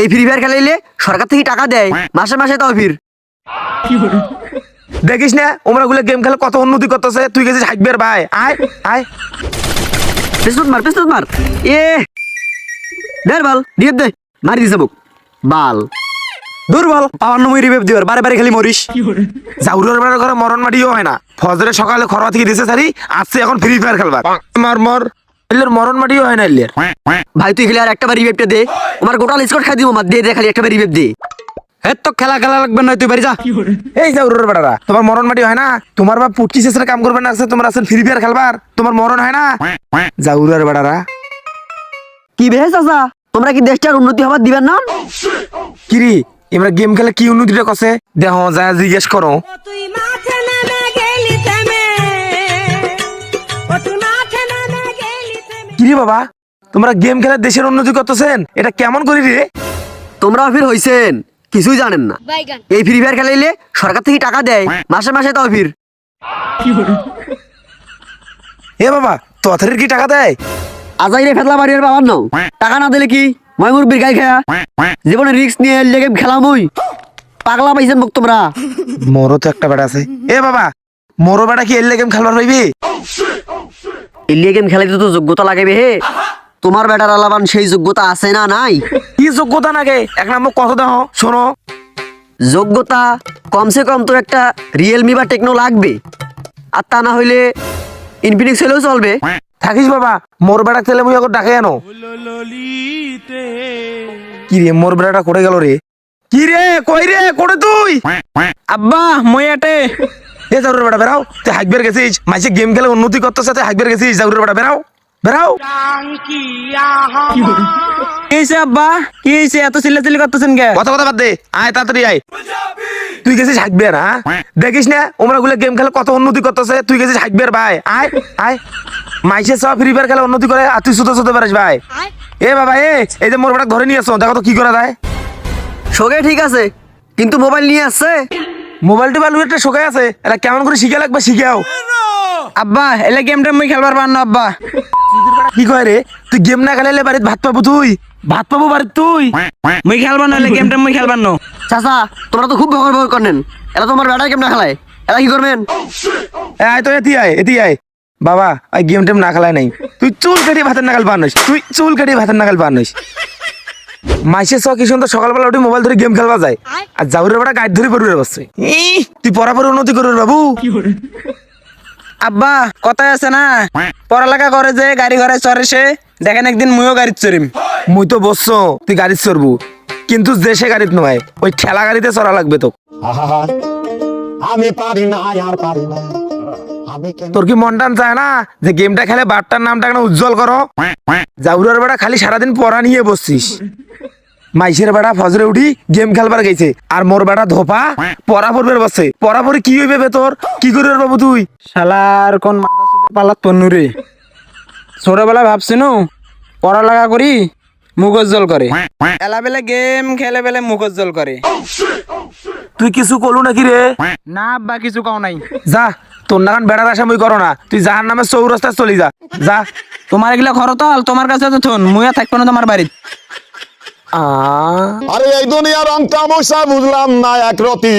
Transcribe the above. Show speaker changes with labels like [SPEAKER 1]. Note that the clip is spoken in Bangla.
[SPEAKER 1] এই ফ্রি ফায়ার খেলাইলে সরকার থেকে টাকা দেয়, মাসে মাসে তাও ফির।
[SPEAKER 2] দেখিস না, ওমরা গুলো গেম খেলে কত উন্নতি করতেছে, তুই গেছিস ভাই। আয় আয়।
[SPEAKER 1] মার মার। এ। দেড় বাল দিয়ে দে, মারি দিছে বুক বাল।
[SPEAKER 3] দুর্বল পাওয়ার নমই রিভেভ দিওর বারে বারে খালি মরিস।
[SPEAKER 2] জাউরের বেড়ার ঘরে মরণ মাটিও হয় না। ফজরে সকালে খরবা থেকে দিছে, সারি আসছে এখন ফ্রি ফায়ার খেলবার মার, মর। এলের মরণ মাটিও হয় না এলের।
[SPEAKER 1] ভাই তুই খেলে আর একটা বার দে। আমার স্কট খাই দিব মার দে খালি একটা বার দে।
[SPEAKER 3] হে তো খেলা খেলা লাগবে না তুই বাড়ি যা।
[SPEAKER 2] এই বেড়ারা তোমার মরণ মাটি হয় না তোমার বাপ পুটকি শেষের কাম করবে না আছে তোমার আছেন ফ্রি ফায়ার খেলবার তোমার মরণ হয় না। বেড়ারা।
[SPEAKER 1] কি বেহে চাচা? তোমরা কি দেশটার উন্নতি হবার দিবেন না?
[SPEAKER 2] কিরি এবার গেম খেলে কি উন্নতিটা কছে দেহ যা জিজ্ঞেস করো। কিরে বাবা? তোমরা গেম খেলে দেশের উন্নতি করতেছেন? এটা কেমন করি রে?
[SPEAKER 1] তোমরা ফির হইছেন। কিছুই জানেন না। এই ফ্রি ফায়ার খেলাইলে সরকার থেকে টাকা দেয়। মাসে মাসে তাও ফির।
[SPEAKER 2] এ বাবা তথারির কি টাকা দেয়?
[SPEAKER 1] আজাই রে ফেতলা বাড়ির বাবার নাও। টাকা না দিলে কি? মই মুরব্বির গাই খেয়া। জীবনে রিস্ক নিয়ে লেগে খেলাম ওই। পাগলা পাইছেন মুখ তোমরা।
[SPEAKER 2] মোরও তো একটা বেড়া আছে। এ বাবা মোরও বেড়া কি এলে গেম খেলবার পাইবি
[SPEAKER 1] ইলিয়ে গেম খেলাইতে তো যোগ্যতা লাগাবে হে। তোমার বেটার আলাবান সেই যোগ্যতা আছে না নাই?
[SPEAKER 2] কি যোগ্যতা নাগে? এক নম্বর কত দেহ শোনো।
[SPEAKER 1] যোগ্যতা কমসে কম তো একটা রিয়েলমি বা টেকনো লাগবে। আর তা না হইলে ইনফিনিক্স হলেও চলবে।
[SPEAKER 2] থাকিস বাবা মোর বেড়া তেলে মুই ডাকে আনো। কি রে মোর বেড়াটা করে গেল রে? কি রে কই রে করে তুই?
[SPEAKER 3] আব্বা মই এটে
[SPEAKER 2] এ জাউরের বেড়া বেড়াও। তুই গেছিস? মাঝে গেম খেলে উন্নতি করতেছে তুই হাইকবের গেছিস জাউরের বেড়া বেড়াও। বেড়াও।
[SPEAKER 3] কি হয়েছে আব্বা? কি হয়েছে এত চিল্লাচিল্লি করতেছেন কে?
[SPEAKER 2] কথা কথা বাদ দে। আয় তাড়াতাড়ি আয়। তুই গেছিস হ্যাঁ? দেখিস না ওমরা গুলো গেম খেলে কত উন্নতি করতেছে তুই গেছিস হাইকবের ভাই। আয় আয়। মাইসে সব ফ্রি ফায়ার খেলে উন্নতি করে আর তুই সুতো সুতো পারিস ভাই। এ বাবা এ এই যে মোর বেটা ধরে নিয়ে আসো দেখো তো কি করা যায়।
[SPEAKER 1] শোকে ঠিক আছে কিন্তু মোবাইল নিয়ে আসছে?
[SPEAKER 2] মোবাইল টোবাইল একটা শোকে আছে এটা কেমন করে শিখে লাগবে শিখাও।
[SPEAKER 3] আব্বা এলে গেমটা মই খেলবার পার না আব্বা।
[SPEAKER 2] কি কয় রে? তুই গেম না খেলাইলে বাড়িতে ভাত পাবো তুই? ভাত পাবো বাড়িতে তুই?
[SPEAKER 3] মই খেলবার না এলে গেমটা মই খেলবার ন।
[SPEAKER 1] চাচা তোমরা তো খুব ভয় ভয় করেন এরা তোমার বেটার কেমন খেলায়। এরা কি করবেন?
[SPEAKER 2] এ, আয় তো এতি আয় এতি আয়। বাবা গেম টেম না খেলায় নাই। তুই চুল কাটিয়ে ভাতের নাগাল পার নইস তুই চুল কাটিয়ে ভাতের নাগাল পার নইস মাইসে স কি সুন্দর সকালবেলা উঠে মোবাইল ধরে গেম খেলবা যায়। আর জাউরের বেটা গাইড ধরে পড়বে বসছে তুই পড়াপড়ি উন্নতি করবে বাবু।
[SPEAKER 3] আব্বা কথাই আছে না? পড়ালেখা করে যে গাড়ি ঘরে চড়ে সে দেখেন একদিন মুইও গাড়ি চড়িম।
[SPEAKER 2] মুই তো বসছো তুই গাড়ি চড়বু। কিন্তু দেশে গাড়িত নয় ওই ঠেলা গাড়িতে চড়া লাগবে তো
[SPEAKER 4] আমি পারি না আর পারি না।
[SPEAKER 2] তোর কি মন টান চায় না? যে গেমটা খেলে বাপটার নামটা কেন উজ্জ্বল করো? জাউরের বেড়া খালি সারাদিন পড়া নিয়ে বসছিস। মাইসের বেড়া ফজরে উঠি গেম খেলবার গেছে। আর মোর বেড়া ধোপা পড়া পড়বে বসছে পড়া পড়ি কি হইবে তোর? কি করে বাবু তুই?
[SPEAKER 3] শালার কোন মাথা সুতে পালাত পন্নু রে? ছোটবেলা ভাবছিনু পড়ালেখা করি মুখজ্জ্বল করে। এলা বেলে গেম খেলে বেলে মুখজ্জ্বল করে।
[SPEAKER 2] তুই কিছু করলু নাকি রে?
[SPEAKER 3] না বা কিছু কাও নাই।
[SPEAKER 2] যা তোর নাগান বেড়ার আশা মুই করো না। তুই যাহার নামে চৌরাস্তায় চলি যা। যা।
[SPEAKER 3] তোমার এগুলা খরতাল তোমার কাছে তো থন মুইয়া থাকব না তোমার বাড়িতে।
[SPEAKER 4] আরে এই দুনিয়ার রং তামসা বুঝলাম না এক রতি।